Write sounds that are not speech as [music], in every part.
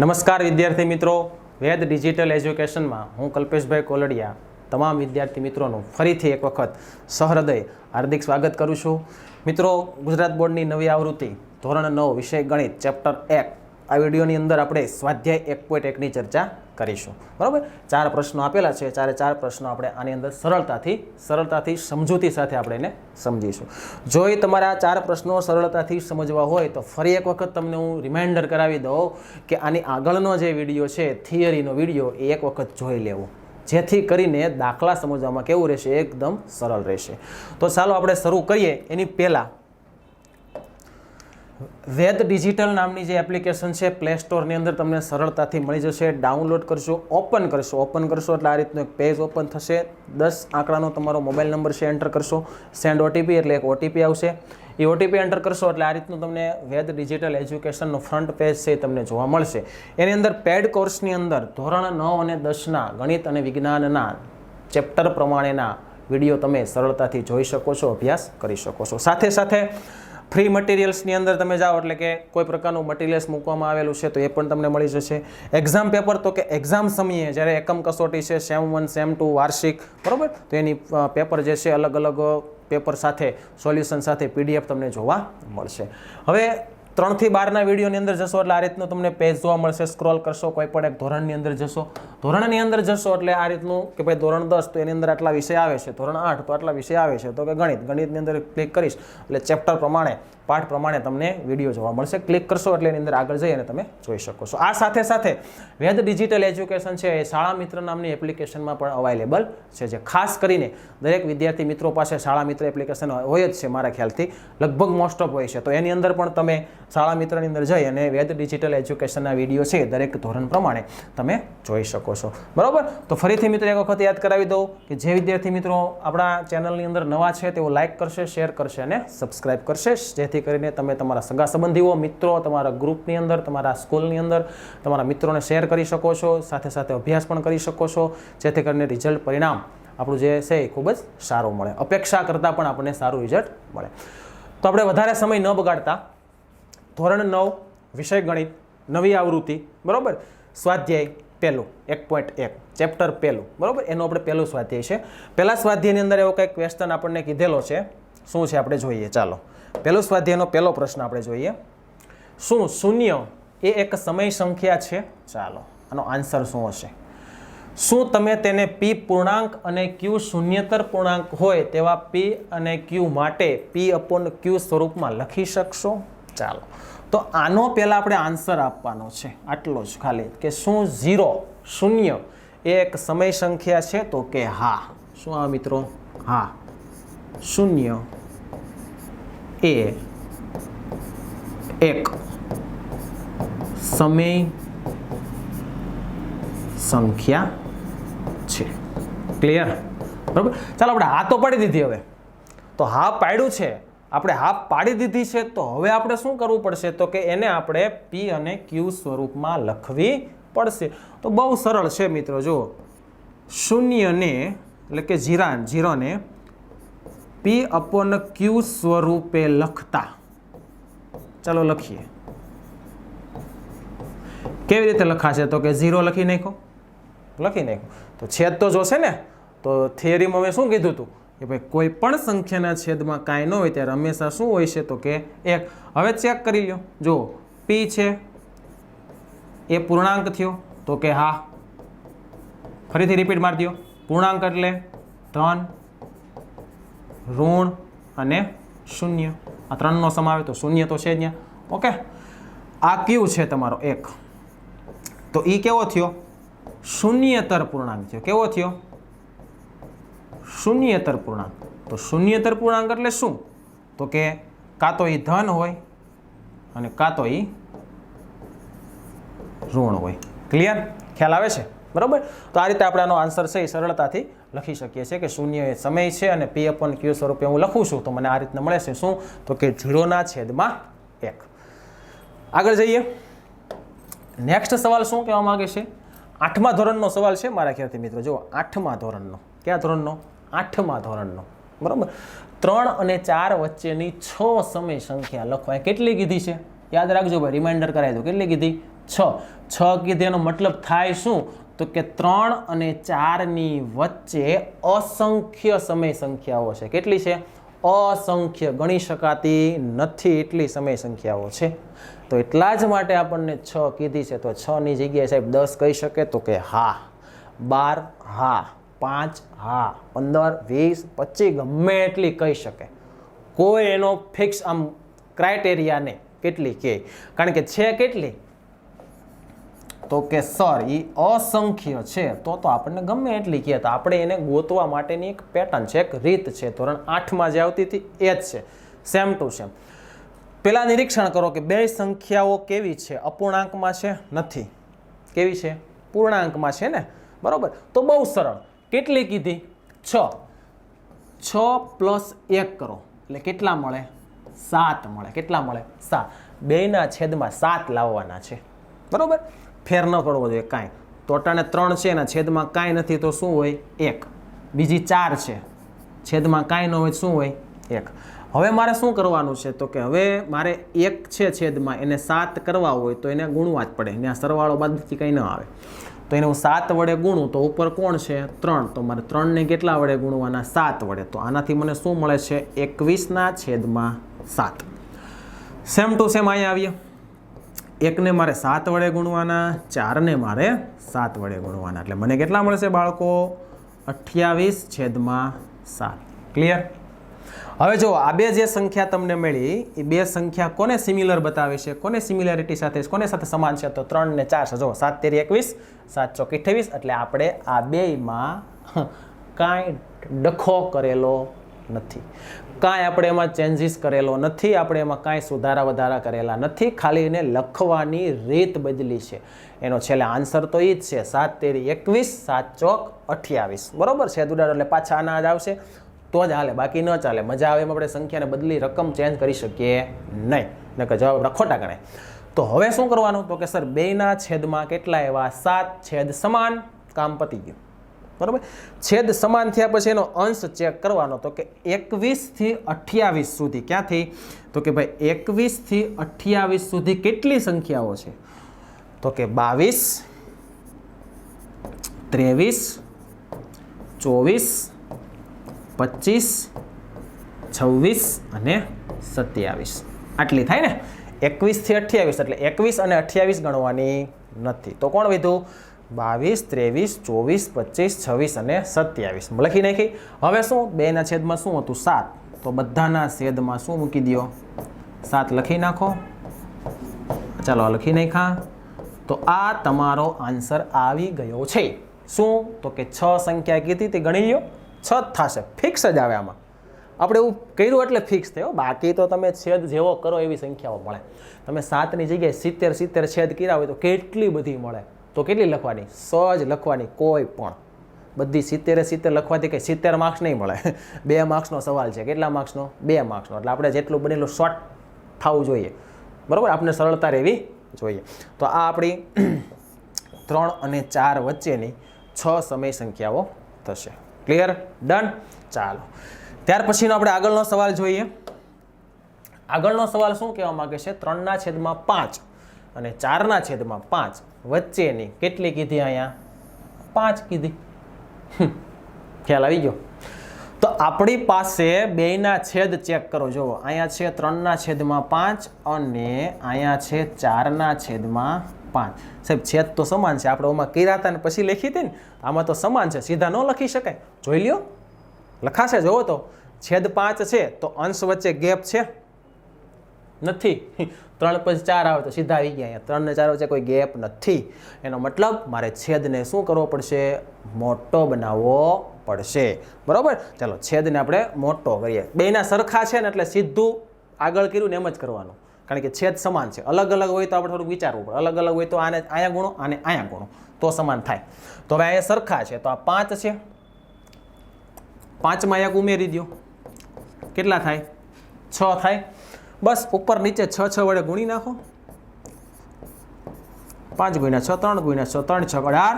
નમસ્કાર વિદ્યાર્થી મિત્રો. વેદ ડિજિટલ એજ્યુકેશનમાં હું કલ્પેશભાઈ કોલડિયા તમામ વિદ્યાર્થી મિત્રોનું ફરીથી એક વખત સહૃદય હાર્દિક સ્વાગત કરું છું. મિત્રો, ગુજરાત બોર્ડની નવી આવૃત્તિ, ધોરણ નવ, વિષય ગણિત, ચેપ્ટર એક. આ વિડીયોની અંદર આપણે સ્વાધ્યાય એક પોઈન્ટ એકની ચર્ચા કરીશું. બરાબર? ચાર પ્રશ્નો આપેલા છે. ચારે ચાર પ્રશ્નો આપણે આની અંદર સરળતાથી સરળતાથી સમજૂતી સાથે આપણે એને સમજીશું. જો એ તમારા ચાર પ્રશ્નો સરળતાથી સમજવા હોય, તો ફરી એક વખત તમને હું રિમાઇન્ડર કરાવી દઉં કે આની આગળનો જે વીડિયો છે થિયરીનો વીડિયો એ એક વખત જોઈ લેવો. જેથી કરીને દાખલા સમજવામાં કેવું રહેશે? એકદમ સરળ રહેશે. તો ચાલો આપણે શરૂ કરીએ. એની પહેલાં વેદ ડિજિટલ નામની જે એપ્લિકેશન છે પ્લે સ્ટોરની અંદર તમને સરળતાથી મળી જશે. ડાઉનલોડ કરશો, ઓપન કરશો. ઓપન કરશો એટલે આ રીતનું એક પેજ ઓપન થશે. દસ આંકડાનો તમારો મોબાઈલ નંબર છે એન્ટર કરશો. સેન્ડ ઓટીપી એટલે એક ઓટીપી આવશે. એ ઓટીપી એન્ટર કરશો એટલે આ રીતનું તમને વેદ ડિજિટલ એજ્યુકેશનનું ફ્રન્ટ પેજ છે એ તમને જોવા મળશે. એની અંદર પેડ કોર્સની અંદર ધોરણ નવ અને દસના ગણિત અને વિજ્ઞાનના ચેપ્ટર પ્રમાણેના વીડિયો તમે સરળતાથી જોઈ શકો છો, અભ્યાસ કરી શકો છો. સાથે સાથે ફ્રી મટીરિયલ્સની અંદર તમે જાઓ એટલે કે કોઈ પ્રકારનું મટીરિયલ્સ મૂકવામાં આવેલું છે તો એ પણ તમને મળી જશે. એક્ઝામ પેપર તો કે એક્ઝામ સમયે જ્યારે એકમ કસોટી છે સેમ વન સેમ ટુ વાર્ષિક, બરાબર? તો એની પેપર જે છે અલગ અલગ પેપર સાથે સોલ્યુશન સાથે પીડીએફ તમને જોવા મળશે. હવે ત્રણથી બારના વિડીયોની અંદર જશો એટલે આ રીતનું તમને પેજ જોવા મળશે. સ્ક્રોલ કરશો, કોઈ પણ એક ધોરણની અંદર જશો. ધોરણની અંદર જશો એટલે આ રીતનું કે ભાઈ ધોરણ દસ તો એની અંદર આટલા વિષય આવે છે, ધોરણ આઠ તો આટલા વિષય આવે છે. તો કે ગણિત, ગણિતની અંદર ક્લિક કરીશ એટલે ચેપ્ટર પ્રમાણે પાઠ પ્રમાણે તમને વીડિયો જોવા મળશે. ક્લિક કરશો એટલે એની અંદર આગળ જઈ અને તમે જોઈ શકો છો. આ સાથે સાથે વેદ ડિજિટલ એજ્યુકેશન છે, એ શાળા મિત્ર નામની એપ્લિકેશનમાં પણ અવાઇલેબલ છે, જે ખાસ કરીને દરેક વિદ્યાર્થી મિત્રો પાસે શાળા મિત્ર એપ્લિકેશન હોય જ છે મારા ખ્યાલથી. લગભગ મોસ્ટ ઓફ હોય છે. તો એની અંદર પણ તમે શાળા મિત્રની અંદર જઈ અને વેદ ડિજિટલ એજ્યુકેશનના વીડિયો છે દરેક ધોરણ પ્રમાણે તમે જોઈ શકો છો. બરાબર? તો ફરીથી મિત્રો એક વખત યાદ કરાવી દઉં કે જે વિદ્યાર્થી મિત્રો આપણા ચેનલની અંદર નવા છે તેઓ લાઇક કરશે, શેર કરશે અને સબસ્ક્રાઇબ કરશે. જેથી કરીને તમે તમારા સગા સંબંધીઓ, મિત્રો, તમારા ગ્રુપની અંદર, તમારા સ્કૂલની અંદર તમારા મિત્રોને શેર કરી શકો છો, સાથે સાથે અભ્યાસ પણ કરી શકો છો. જેથી કરીને રિઝલ્ટ પરિણામ આપણું જે છે એ ખૂબ જ સારું મળે. અપેક્ષા કરતાં પણ આપણને સારું રિઝલ્ટ મળે. તો આપણે વધારે સમય ન બગાડતા. ધોરણ નવ, વિષય ગણિત, નવી આવૃત્તિ. બરાબર? સ્વાધ્યાય પહેલું એક પોઈન્ટ એક ચેપ્ટર પહેલું બરાબર? એનું આપણે પહેલું સ્વાધ્યાય છે. પહેલા સ્વાધ્યાયની અંદર એવો કંઈક ક્વેશ્ચન આપણને કીધેલો છે. શું છે આપણે જોઈએ? ચાલો. પહેલું સ્વાધ્યાયનો પહેલો પ્રશ્ન આપણે જોઈએ. શું શૂન્ય એ એક સમય સંખ્યા છે? ચાલો. આનો આન્સર શું હશે? શું તમે તેને પી પૂર્ણાંક અને ક્યુ શૂન્યતર પૂર્ણાંક હોય તેવા પી અને ક્યુ માટે પી અપોન ક્યુ સ્વરૂપમાં લખી શકશો? ચાલો. તો આનો પહેલાં આપણે આન્સર આપવાનો છે. આટલો જ ખાલી. કે શું ઝીરો શૂન્ય એ એક સમય સંખ્યા છે તો કે હા. શું આ મિત્રો? હા. શૂન્ય એ એક સમય સંખ્યા છે. ક્લિયર બરાબર? ચાલો આપણે હા તો પાડી દીધી હવે. તો હા પાડ્યું છે. આપણે હાફ પાડી દીધી છે, તો હવે આપણે શું કરવું પડશે? તો કે એને આપણે પી અને ક્યુ સ્વરૂપમાં લખવી પડશે. તો બહુ સરળ છે મિત્રો જો શૂન્યને એટલે કે જીરા જીરોને પી અપોન ક્યુ સ્વરૂપે લખતા. ચાલો લખીએ. કેવી રીતે લખાશે? તો કે ઝીરો લખી નાખો લખી નાખો તો છેદ તો જોશે ને? તો થિયરીમાં મેં શું કીધું હતું? કે ભાઈ કોઈ પણ સંખ્યાના છેદમાં કાંઈ ન હોય ત્યારે હંમેશા શું હોય છે તો કે એક. હવે ચેક કરી લો જો પી છે. એ પૂર્ણાંક થયો તો કે હા. ફરીથી રિપીટ મારી દો પૂર્ણાંક એટલે ધન ઋણ અને શૂન્ય. આ ત્રણનો સમાવે તો શૂન્ય તો છે જ ત્યાં. ઓકે? આ ક્યુ છે તમારો? એક. તો એ કેવો થયો? શૂન્યતર પૂર્ણાંક થયો. કેવો થયો? શૂન્યતર પૂર્ણાંક. તો શૂન્યતર પૂર્ણાંક એટલે શું? તો કે કાં તો એ ધન હોય અને કાં તો એ ઋણ હોય. ક્લિયર ખ્યાલ આવે છે? બરાબર? તો આ રીતે આપણે આનો આન્સર છે એ સરળતાથી લખી શકીએ છીએ કે શૂન્ય એ સમય છે અને પી અપન ક્યુ સ્વરૂપે હું લખું છું. તો મને આ રીતના મળે છે શું? તો કે ઝીરોના છેદમાં એક. આગળ જઈએ. નેક્સ્ટ સવાલ શું કહેવા માગે છે? આઠમા ધોરણનો સવાલ છે મારા ખ્યાલથી મિત્રો. જો આઠમા ધોરણનો. કયા ધોરણનો? આઠમા ધોરણનો. બરાબર? ત્રણ અને ચાર વચ્ચેની છ સમય સંખ્યા લખવા કેટલી કીધી છે? યાદ રાખજો ભાઈ રિમાઇન્ડર કરાવી દો કેટલી કીધી? છ. છ કીધી, એનો મતલબ થાય શું? તો કે ત્રણ અને ચારની વચ્ચે અસંખ્ય સમય સંખ્યાઓ છે. કેટલી છે? અસંખ્ય. ગણી શકાતી નથી એટલી સમય સંખ્યાઓ છે. તો એટલા જ માટે આપણને છ કીધી છે. તો છની જગ્યાએ સાહેબ દસ કહી શકે તો કે હા. બાર હા. પાંચ, હા, પંદર, વીસ, પચીસ, ગમે એટલી કહી શકે. કોઈ એનો ફિક્સ આમ ક્રાઇટેરિયા નહીં કેટલી કે. કારણ કે છે કેટલી? તો કે સર એ અસંખ્ય છે. તો તો આપણને ગમે એટલી કહે. તો આપણે એને ગોતવા માટેની એક પેટર્ન છે, એક રીત છે. ધોરણ આઠમાં જે આવતી હતી, એ જ છે. સેમ ટુ સેમ પહેલાં નિરીક્ષણ કરો કે બે સંખ્યાઓ કેવી છે? અપૂર્ણાંકમાં છે? નથી. કેવી છે? પૂર્ણાંકમાં છે ને? બરાબર? તો બહુ સરળ. કેટલી કીધી? છ. છ પ્લસ એક કરો. એટલે કેટલા મળે? સાત મળે. કેટલા મળે? સાત. બેના છેદમાં સાત લાવવાના છે. બરાબર? ફેર ન કરવો જોઈએ કાંઈ. તો ત્રણ છે, એના છેદમાં કાંઈ નથી, તો શું હોય? એક. બીજી ચાર છે. છેદમાં કાંઈ ન હોય શું હોય? એક. હવે મારે શું કરવાનું છે? તો કે હવે મારે એક છે છેદમાં એને સાત કરવા હોય તો એને ગુણવા જ પડે. ત્યાં સરવાળો બાદથી કંઈ ન આવે. તો એને હું સાત વડે ગુણું તો ઉપર કોણ છે? ત્રણ. તો મારે ત્રણને કેટલા વડે ગુણવાના? સાત વડે. તો આનાથી મને શું મળે છે? એકવીસના છેદમાં સાત. સેમ ટુ સેમ અહીંયા આવીએ. એકને મારે સાત વડે ગુણવાના, ચારને મારે સાત વડે ગુણવાના. એટલે મને કેટલા મળશે બાળકો? અઠ્યાવીસ છેદમાં સાત. ક્લિયર હવે જો આ બે જે સંખ્યા તમને મળી, એ બે સંખ્યા કોને સિમિલર બતાવે છે? કોને સિમિલરિટી સાથે કોને સાથે સમાન છે? તો ત્રણ ને ચાર છે. જો સાત તેરી એકવીસ, સાત ચોક અઠ્યાવીસ, એટલે આપણે આ બેયમાં કાંઈ ડખો કરેલો નથી. કાંઈ આપણે એમાં ચેન્જીસ કરેલો નથી, આપણે એમાં કાંઈ સુધારા વધારા કરેલા નથી, ખાલી એને લખવાની રીત બદલી છે. એનો છેલ્લે આન્સર તો એ જ છે. સાત તેરી એકવીસ, સાત ચોક અઠ્યાવીસ. બરાબર છે? દુડાડો એટલે પાછા આના જ આવશે. તો જ હાલે, બાકી ન ચાલે. મજા આવે એમ આપણે સંખ્યાને બદલી રકમ ચેન્જ કરી શકીએ નહીં. નકર જવાબ આપણા ખોટા ગણાય. તો હવે શું કરવાનું? તો કે સર, બેના છેદમાં કેટલા એવા? સાત છેદ સમાન કામ પતી ગયું. બરાબર? છેદ સમાન થયા પછી એનો અંશ ચેક કરવાનો. તો કે એકવીસથી અઠ્યાવીસ સુધી. ક્યાંથી? તો કે ભાઈ એકવીસથી અઠ્યાવીસ સુધી કેટલી સંખ્યાઓ છે? તો કે બાવીસ, ત્રેવીસ, ચોવીસ પચીસ, છવ્વીસ અને સત્યાવીસ. આટલી થાય ને? એકવીસથી અઠ્યાવીસ એટલે એકવીસ અને અઠ્યાવીસ ગણવાની નથી. તો કોણ વીધું બાવીસ, ત્રેવીસ, ચોવીસ, પચીસ, છવ્વીસ અને સત્યાવીસ. લખી નાખી. હવે શું? બેના છેદમાં શું હતું? સાત. તો બધાના છેદમાં શું મૂકી દો સાત લખી નાખો. ચાલો લખી નાખ્યા. તો આ તમારો આન્સર આવી ગયો છે. શું? તો કે છ સંખ્યા કીધી તે ગણી લ્યો. છ જ થશે. ફિક્સ જ આવે આમાં. આપણે એવું કર્યું એટલે ફિક્સ થયો. બાકી તો તમે છેદ જેવો કરો એવી સંખ્યાઓ મળે. તમે સાતની જગ્યાએ સિત્તેર સિત્તેર છેદ કર્યા હોય તો કેટલી બધી મળે? તો કેટલી લખવાની? સહજ લખવાની કોઈ પણ. બધી સિત્તેરે, સિત્તેર લખવાથી કંઈ સિત્તેર માર્ક્સ નહીં મળે. [laughs] બે માર્ક્સનો સવાલ છે. કેટલા માર્ક્સનો બે માર્ક્સનો એટલે આપણે જેટલું બનેલું શોર્ટ થવું જોઈએ. બરાબર? આપણે સરળતા રહેવી જોઈએ. તો આ આપણી [clears throat] ત્રણ અને ચાર વચ્ચેની છ સમય સંખ્યાઓ થશે. ક્લિયર ડન ચાલો. ત્યાર પછીનો આપણે આગળનો સવાલ જોઈએ. આગળનો સવાલ શું કહેવા માંગે છે? ત્રણના છેદમાં પાંચ અને ચારના છેદમાં પાંચ વચ્ચેની કેટલી કીધી અહીંયા? પાંચ કીધી. ખ્યાલ આવી ગયો. તો આપણી પાસે બેયના છેદ ચેક કરો. જુઓ, અહીંયા છે ત્રણના છેદમાં પાંચ અને અહીંયા છે ચારના છેદમાં પાંચ સાહેબ, છેદ તો સમાન છે. આપણે ઓમાં કર્યા હતા ને પછી લખી હતી ને, આમાં તો સમાન છે. સીધા ન લખી શકાય. જોઈ લ્યો. લખાશે, જોવો તો. છેદ પાંચ છે, તો અંશ વચ્ચે ગેપ છે? નથી. [laughs] ત્રણ પછી ચાર આવે તો સીધા આવી ગયા અહીંયા. ત્રણ ને ચાર વચ્ચે કોઈ ગેપ નથી. એનો મતલબ મારે છેદને શું કરવો પડશે? મોટો બનાવવો પડશે. બરાબર? ચાલો, છેદને આપણે મોટો કરીએ. બેના સરખા છે ને એટલે સીધું આગળ કર્યું ને એમ જ કરવાનું. કારણ કે છેદ સમાન છે. અલગ અલગ હોય તો આપણે થોડુંક વિચારવું પડે. અલગ અલગ હોય તો આને અહીંયા ગુણો, આને અહીંયા ગુણો. તો સમાન થાય. તો હવે અહીંયા સરખા છે. તો આ પાંચ છે. પાંચમાં એક ઉમેરી દો કેટલા થાય? છ થાય. બસ ઉપર નીચે છ છ વડે ગુણી નાખો. પાંચ ગુણ્યા છ, ત્રણ ગુણ્યા છ, ત્રણ છ અઢાર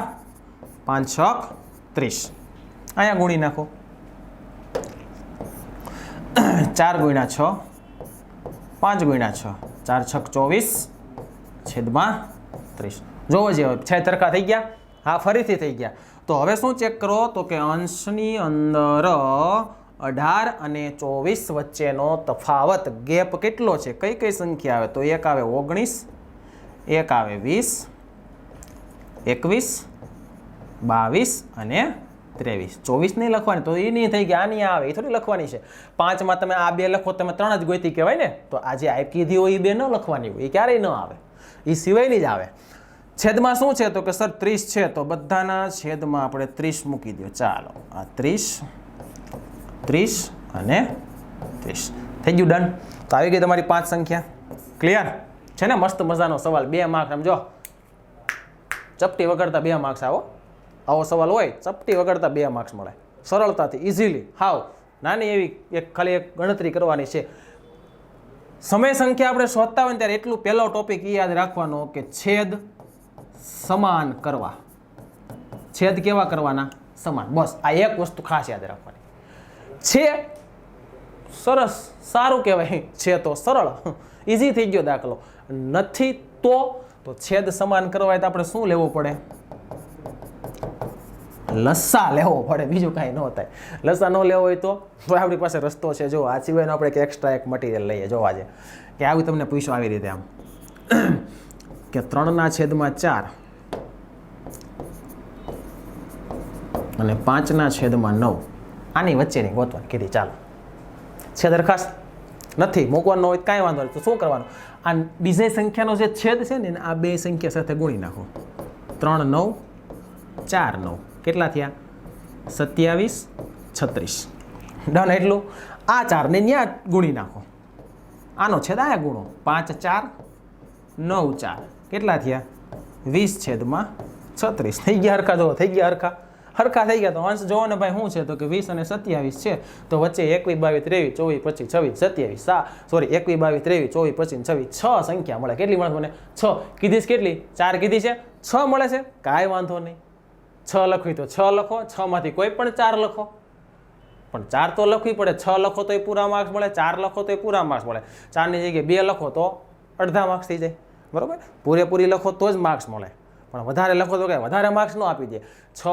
પાંચ, છ, ત્રીસ. અહીંયા ગુણી નાખો. ચાર ગુણ્યા છ પાંચ ગુણ્યા છ. ચાર છક ચોવીસ, છેદમાં ત્રીસ. જોવો જે હવે છે તરકા થઈ ગયા. હા, ફરીથી થઈ ગયા. તો હવે શું ચેક કરો? તો કે અંશની અંદર અઢાર અને ચોવીસ વચ્ચેનો તફાવત. ગેપ કેટલો છે? કઈ કઈ સંખ્યા આવે? તો એક આવે ઓગણીસ, એક આવે વીસ, એકવીસ, બાવીસ અને ત્રેવીસ. ચોવીસ નહીં લખવાની, તો એ નહીં થઈ ગયા નહીં આવે, એ થોડી લખવાની છે. પાંચમાં તમે આ બે લખો, તમે ત્રણ જ ગોતી કહેવાય ને, તો આ જે આપ કીધી હોય એ બે ન લખવાની હોય, એ ક્યારેય ન આવે. એ સિવાયની જ આવે. છેદમાં શું છે? તો કે સર, ત્રીસ છે, તો બધાના છેદમાં આપણે ત્રીસ મૂકી દો. ચાલો, આ ત્રીસ ત્રીસ અને ત્રીસ. થઈ ગયું, ડન. તો આવી ગઈ તમારી પાંચ સંખ્યા. ક્લિયર છે ને? મસ્ત મજાનો સવાલ. બે માર્ક સમજો ચપટી વગરતા બે માર્ક્સ આવો. આવો સવાલ હોય, ચપટી વગાડતા બે માર્ક્સ મળે. સરળતાથી ઇઝીલી હાવ. નાની એવી એક ખાલી એક ગણતરી કરવાની છે. સમય સંખ્યા આપણે શોધતા હોય ત્યારે એટલું પહેલો ટોપિક એ યાદ રાખવાનો કે છેદ સમાન કરવા. છેદ કેવા કરવાના? સમાન. બસ, આ એક વસ્તુ ખાસ યાદ રાખવાની. છે સરસ, સારું કહેવાય. છે તો સરળ. [laughs] ઇઝી થઈ ગયો દાખલો. નથી તો તો છેદ સમાન કરવા તો આપણે શું લેવું પડે? લસ્સા લેવો પડે, બીજું કાંઈ ન થાય. લસ્સા ન લેવો હોય તો આપણી પાસે રસ્તો છે. જો, આ સિવાયનો આપણે એક એક્સ્ટ્રા એક મટીરિયલ લઈએ. જો, આજે કે આવી તમને પૂછ્યું આવી રીતે આમ. [clears throat] કે ત્રણના છેદમાં ચાર અને પાંચના છેદમાં નવ. આની વચ્ચેની ગોતવાની કીધી, ચાલો. છે દરખાસ્ત? નથી. મૂકવાનો હોય કાંઈ વાંધો નહીં. તો શું કરવાનું? આ બીજી સંખ્યાનો જે છેદ છે ને, આ બે સંખ્યા સાથે ગુણી નાખો. ત્રણ, નવ, ચાર, નવ. કેટલા થયા? સત્યાવીસ, છત્રીસ. ડન, એટલું. આ ચારને ત્યાં ગુણી નાખો. આનો છેદ આયા ગુણો? પાંચ, ચાર, નવ, ચાર. કેટલા થયા? વીસ છેદમાં છત્રીસ. થઈ ગયા હરખા જો થઈ ગયા હરખા. હરખા થઈ ગયા તો અંશ જોવો ને ભાઈ, શું છે? તો કે વીસ અને સત્યાવીસ છે. તો વચ્ચે એકવીસ, બાવીસ, ત્રેવીસ, ચોવીસ, પચીસ, છવ્વીસ, સત્યાવીસ સા સોરી એકવીસ, બાવીસ, ત્રેવીસ, ચોવીસ, પચીસ, છવ્વીસ, છ સંખ્યા મળે. કેટલી મળે મને છ. કીધી કેટલી? ચાર કીધી છે? છ મળે છે? કાંઈ વાંધો નહીં. છ લખવી તો છ લખો, છમાંથી કોઈ પણ ચાર લખો. પણ ચાર તો લખવી પડે. છ લખો તો એ પૂરા માર્ક્સ મળે, ચાર લખો તો એ પૂરા માર્ક્સ મળે. ચારની જગ્યાએ બે લખો તો અડધા માર્ક્સ થઈ જાય. બરાબર? પૂરેપૂરી લખો તો જ માર્ક્સ મળે. પણ વધારે લખો તો કે વધારે માર્ક્સ ન આપી દે. છ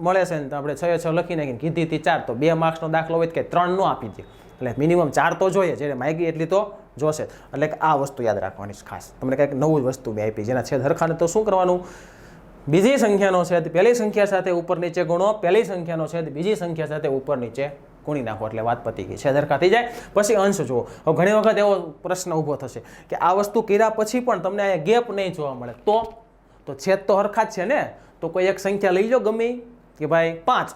મળે છે ને તો આપણે છ છ લખી નાખીને કીધી હતી ચાર તો બે માર્ક્સનો દાખલો હોય કે ત્રણ ન આપી દે. એટલે મિનિમમ ચાર તો જોઈએ. જેને માગી એટલી તો જોશે. એટલે આ વસ્તુ યાદ રાખવાની ખાસ. તમને કંઈક નવું જ વસ્તુ મેં આપી. જેના છેદ હરખાને તો શું કરવાનું? બીજી સંખ્યાનો છેદ પહેલી સંખ્યા સાથે ઉપર નીચે ગુણો, પહેલી સંખ્યાનો છેદ બીજી સંખ્યા સાથે ઉપર નીચે ગુણી નાખો એટલે વાત પતી ગઈ છે. થઈ જાય. પછી અંશ જુઓ. હવે ઘણી વખત એવો પ્રશ્ન ઊભો થશે કે આ વસ્તુ કર્યા પછી પણ તમને અહીંયા ગેપ નહીં જોવા મળે. તો? તો છેદ તો હરખા જ છે ને? તો કોઈ એક સંખ્યા લઈ જાઓ ગમે કે ભાઈ પાંચ.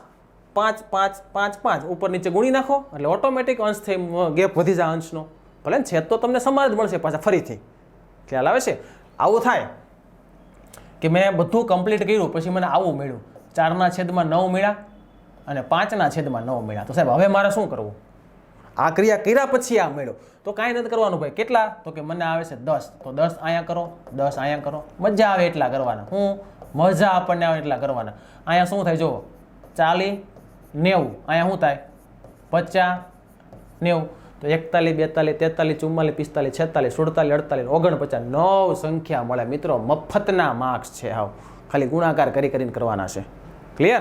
પાંચ પાંચ પાંચ પાંચ. ઉપર નીચે ગુણી નાખો એટલે ઓટોમેટિક અંશ થઈ, ગેપ વધી જાય અંશનો. ભલે ને છેદ તો તમને સમાન જ મળશે પાછા ફરીથી. ખ્યાલ આવે છે? આવું થાય. કે મેં બધું કમ્પ્લીટ કર્યું, પછી મને આવું મળ્યું. ચારના છેદમાં નવ મળ્યા અને પાંચના છેદમાં નવ મળ્યા. તો સાહેબ, હવે મારે શું કરવું? આ ક્રિયા કર્યા પછી આ મળ્યો. તો કાંઈ નથી કરવાનું ભાઈ. કેટલા? તો કે મને આવે છે દસ. તો દસ અહીંયા કરો, દસ અહીંયા કરો. મજા આવે એટલા કરવાના. હું? મજા આપણને આવે એટલા કરવાના. અહીંયા શું થાય, જુઓ. ચાલી નેવું. અહીંયા શું થાય? પચાસ નેવું. તો એકતાલીસ, બેતાલીસ, તેતાલીસ, ચુમ્માલીસ, પિસ્તાલીસ, છેતાલીસ, સુડતાલીસ, અડતાલીસ, ઓગણપચાસ, નવ સંખ્યા મળે. મિત્રો, મફતના માર્ક્સ છે હાવ ખાલી ગુણાકાર કરી કરીને કરવાના છે. ક્લિયર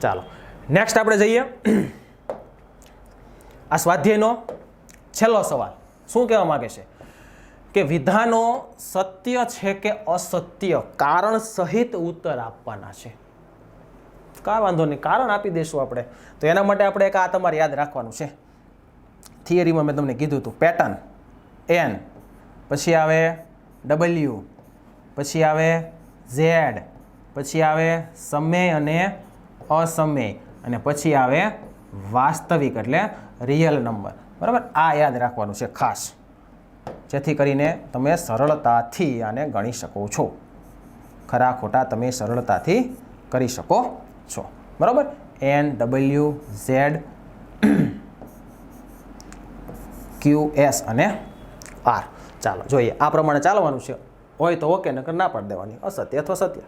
ચાલો. નેક્સ્ટ આપણે જઈએ. આ સ્વાધ્યાયનો છેલ્લો સવાલ. શું કહેવા માગે છે? કે વિધાનો સત્ય છે કે અસત્ય? કારણ સહિત ઉત્તર આપવાના છે. કાંઈ વાંધો નહીં. કારણ આપી દઈશું આપણે. તો એના માટે આપણે એક આ તમારે યાદ રાખવાનું છે. થિયરીમાં મેં તમને કીધું હતું પેટર્ન એન પછી આવે ડબલ્યુ પછી આવે ઝેડ પછી આવે સમય અને અસમય, અને પછી આવે વાસ્તવિક, એટલે રિયલ નંબર બરાબર? આ યાદ રાખવાનું છે ખાસ. જેથી કરીને તમે સરળતાથી આને ગણી શકો છો. ખરા ખોટા તમે સરળતાથી કરી શકો છો. બરાબર? N W Z Q S અને આર ચાલો, જોઈએ. આ પ્રમાણે ચાલવાનું છે. હોય તો ઓકે નકર ના પાડી દેવાની. અસત્ય અથવા સત્ય?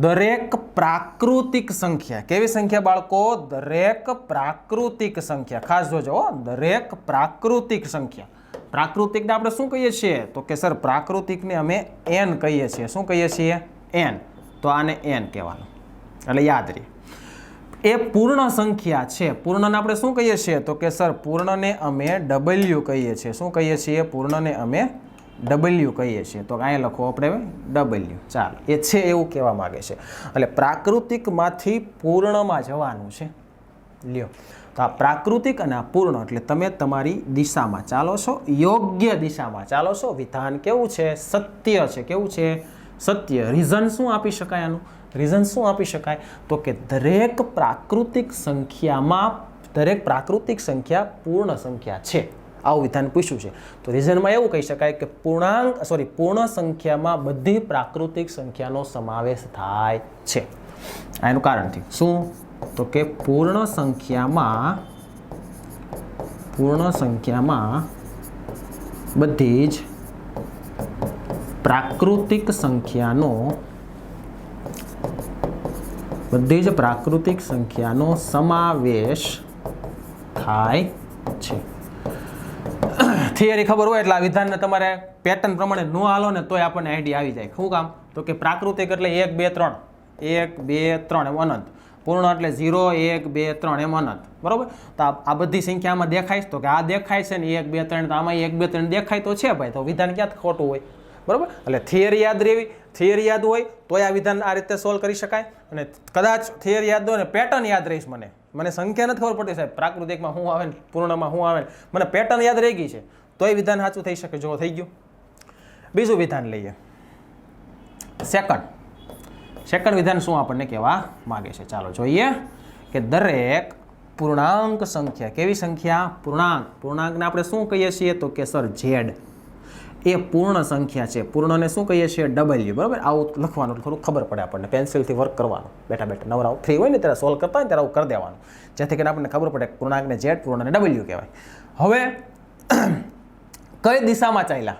દરેક પ્રાકૃતિક સંખ્યા. કેવી સંખ્યા બાળકો? દરેક પ્રાકૃતિક સંખ્યા. ખાસ જોજો દરેક પ્રાકૃતિક સંખ્યા. પ્રાકૃતિકને આપણે શું કહીએ છીએ? તો કે, સર, પ્રાકૃતિકને અમે એન કહીએ છીએ. શું કહીએ છીએ? એન તો આને એન કહેવાનું. એટલે યાદ રહે. એ પૂર્ણ સંખ્યા છે. પૂર્ણને આપણે શું કહીએ છીએ? તો કે સર, પૂર્ણને અમે ડબલ્યુ કહીએ છીએ. શું કહીએ છીએ? પૂર્ણને અમે ડબલ્યુ કહીએ છીએ. તો અહીંયા લખો આપણે ડબલ્યુ ચાલો. એ છે એવું કહેવા માગે છે. એટલે પ્રાકૃતિકમાંથી પૂર્ણમાં જવાનું છે. લ્યો. તો આ પ્રાકૃતિક અને આ પૂર્ણ એટલે તમે તમારી દિશામાં ચાલો છો. યોગ્ય દિશામાં ચાલો છો. વિધાન કેવું છે? સત્ય છે. કેવું છે? સત્ય. રીઝન શું આપી શકાય આનું? રીઝન શું આપી શકાય? તો કે દરેક પ્રાકૃતિક સંખ્યામાં, દરેક પ્રાકૃતિક સંખ્યા પૂર્ણ સંખ્યા છે. આવું વિધાન પૂછ્યું છે. તો રીઝનમાં એવું કહી શકાય કે પૂર્ણાંક સોરી પૂર્ણ સંખ્યામાં બધી પ્રાકૃતિક સંખ્યાનો સમાવેશ થાય છે. એનું કારણ થયું. શું? તો કે પૂર્ણ સંખ્યામાં પૂર્ણ સંખ્યામાં બધી જ પ્રાકૃતિક સંખ્યાનો બધી જ પ્રાકૃતિક સંખ્યાનો સમાવેશ થાય છે. થિયરી ખબર હોય એટલે આ વિધાનને તમારે પેટર્ન પ્રમાણે ન હાલો ને તોય આપણને આઈડિયા આવી જાય. શું કામ? તો કે પ્રાકૃતિક એટલે એક, બે, ત્રણ. એક, બે, ત્રણ એમ અનંત. પૂર્ણ એટલે ઝીરો એક, બે, ત્રણ એમ અનંત. બરાબર? તો આ બધી સંખ્યામાં દેખાય તો કે આ દેખાય છે ને એક, બે, ત્રણ. તો આમાં એક, બે, ત્રણ દેખાય તો છે ભાઈ. તો વિધાન ક્યાં ખોટું હોય. બરાબર? એટલે થિયરી યાદ રહેવી. થિયરી યાદ હોય, તોય આ વિધાન આ રીતે સોલ્વ કરી શકાય. અને કદાચ થિયરી યાદ હોય ને પેટર્ન યાદ રહીશ મને. મને સંખ્યા નથી ખબર પડતી સાહેબ. પ્રાકૃતિકમાં શું આવે ને, પૂર્ણમાં શું આવે મને પેટર્ન યાદ રહી ગઈ છે. તોય વિધાન સાચું થઈ શકે. જો થઈ ગયું. બીજું વિધાન લઈએ. સેકન્ડ સેકન્ડ વિધાન શું આપણને કહેવા માગે છે? ચાલો જોઈએ કે દરેક પૂર્ણાંક સંખ્યા, કેવી સંખ્યા? પૂર્ણાંક. પૂર્ણાંકને આપણે શું કહીએ છીએ? તો કે સર ઝેડ એ પૂર્ણ સંખ્યા છે. પૂર્ણને શું કહીએ છીએ? ડબલ્યુ બરાબર? આવું લખવાનું થોડું ખબર પડે આપણને. પેન્સિલથી વર્ક કરવાનું. બેઠા બેઠા નવરા ફ્રી હોય ને, ત્યારે સોલ્વ કરતા હોય ત્યારે આવું કરી દેવાનું. જેથી કરીને આપણને ખબર પડે પૂર્ણાંકને ઝેડ પૂર્ણને ડબલ્યુ કહેવાય. હવે, [clears throat] કઈ દિશામાં ચાલ્યા?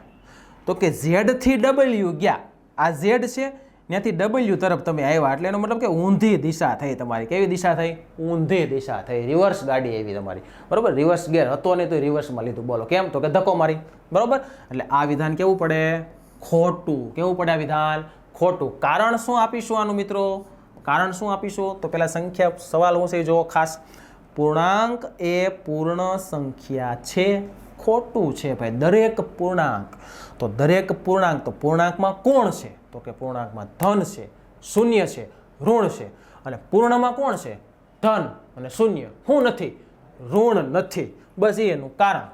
તો કે ઝેડથી ડબલ્યુ ગયા. આ ઝેડ છે ત્યાંથી ડબલ્યુ તરફ તમે આવ્યા એટલે એનો મતલબ કે ઊંધી દિશા થઈ તમારી. કેવી દિશા થઈ? ઊંધી દિશા થઈ. રિવર્સ ગાડી આવી તમારી. બરાબર? રિવર્સ ગેર હતો નહીં તો રિવર્સમાં લીધું. બોલો, કેમ? તો કે ધક્કો મારી. બરાબર? એટલે આ વિધાન કેવું પડે? ખોટું. કેવું પડે આ વિધાન? ખોટું. કારણ શું આપીશું આનું મિત્રો? કારણ શું આપીશું? તો પહેલાં સંખ્યા સવાલ હું છે જો ખાસ. પૂર્ણાંક એ પૂર્ણ સંખ્યા છે. ખોટું છે ભાઈ. દરેક પૂર્ણાંક. તો દરેક પૂર્ણાંક, તો પૂર્ણાંકમાં કોણ છે? તો કે પૂર્ણાંકમાં ધન છે, શૂન્ય છે, ઋણ છે. અને પૂર્ણમાં કોણ છે? ધન અને શૂન્ય. હું નથી, ઋણ નથી. બસ એનું કારણ.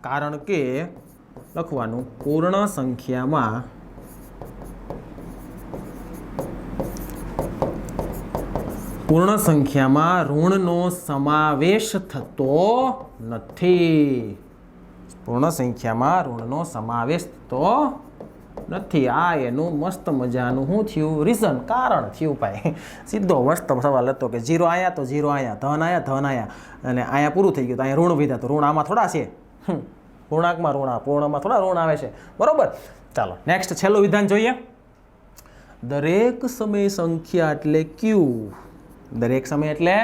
કારણ કે લખવાનું પૂર્ણ સંખ્યામાં પૂર્ણ સંખ્યામાં ઋણનો સમાવેશ થતો નથી. પૂર્ણ સંખ્યામાં ઋણનો સમાવેશ થતો નથી, આ એનું મસ્ત મજાનું શું થયું? રીઝન કારણ થયું ભાઈ. સીધો મસ્ત સવાલ હતો કે જીરો આયા તો જીરો આયા, ધન આયા ધન આયા. અને અહીંયા પૂરું થઈ ગયું, તો અહીંયા ઋણ વિધા, તો ઋણ આમાં થોડા છે? પૂર્ણાંકમાં ઋણ, પૂર્ણમાં થોડા ઋણ આવે છે. બરોબર? ચાલો નેક્સ્ટ છેલ્લું વિધાન જોઈએ. દરેક સમય સંખ્યા એટલે ક્યુ દરેક સમય એટલે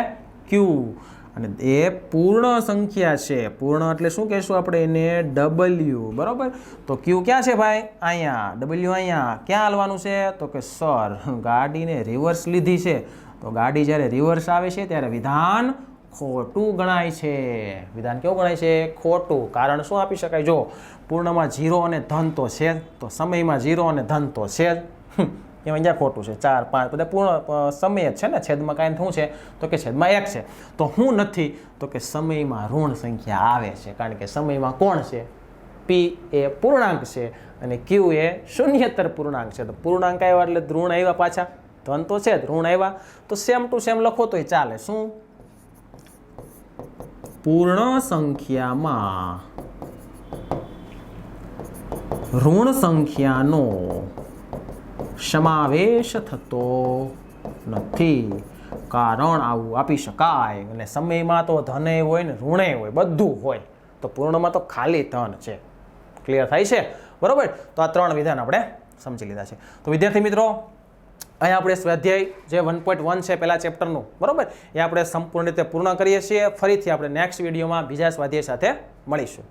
ક્યુ અને એ પૂર્ણ સંખ્યા છે. પૂર્ણ એટલે શું કહેશું આપણે એને? ડબલ્યુ બરાબર? તો ક્યુ ક્યાં છે ભાઈ? અહીંયા. ડબલ્યુ અહીંયા. ક્યાં હાલવાનું છે? તો કે સર, ગાડીને રિવર્સ લીધી છે. તો ગાડી જ્યારે રિવર્સ આવે છે ત્યારે વિધાન ખોટું ગણાય છે. વિધાન કેવું ગણાય છે? ખોટું. કારણ શું આપી શકાય? જો પૂર્ણમાં જીરો અને ધન તો છે તો સમયમાં જીરો અને ધન તો છે જ. એમાં અહીંયા ખોટું છે? ચાર, પાંચ, બધા પૂર્ણ સમય જ છે ને? છેદમાં કાંઈ શું છે તો કે છેદમાં એક છે. તો હું નથી, તો કે સમયમાં ઋણ સંખ્યા આવે છે. કારણ કે સમયમાં કોણ છે? પી એ પૂર્ણાંક છે અને ક્યુ એ શૂન્યતર પૂર્ણાંક છે. તો પૂર્ણાંક આવ્યા એટલે ઋણ આવ્યા પાછા? ધન તો છે જ, ઋણ આવ્યા. તો સેમ ટુ સેમ લખો તોય ચાલે. શું? પૂર્ણ સંખ્યામાં ઋણ સંખ્યાનો સમાવેશ થતો નથી. કારણ આવું આપી શકાય અને સમયમાં તો ધને હોય ને ઋણે હોય, બધું હોય, તો પૂર્ણમાં તો ખાલી ધન છે. ક્લિયર થાય છે? બરાબર? તો આ ત્રણ વિધાન આપણે સમજી લીધા છે. તો વિદ્યાર્થી મિત્રો, અહીંયા આપણે સ્વાધ્યાય જે વન પોઈન્ટ વન છે પહેલાં ચેપ્ટરનું, બરાબર? એ આપણે સંપૂર્ણ રીતે પૂર્ણ કરીએ છીએ. ફરીથી આપણે નેક્સ્ટ વિડીયોમાં બીજા સ્વાધ્યાય સાથે મળીશું.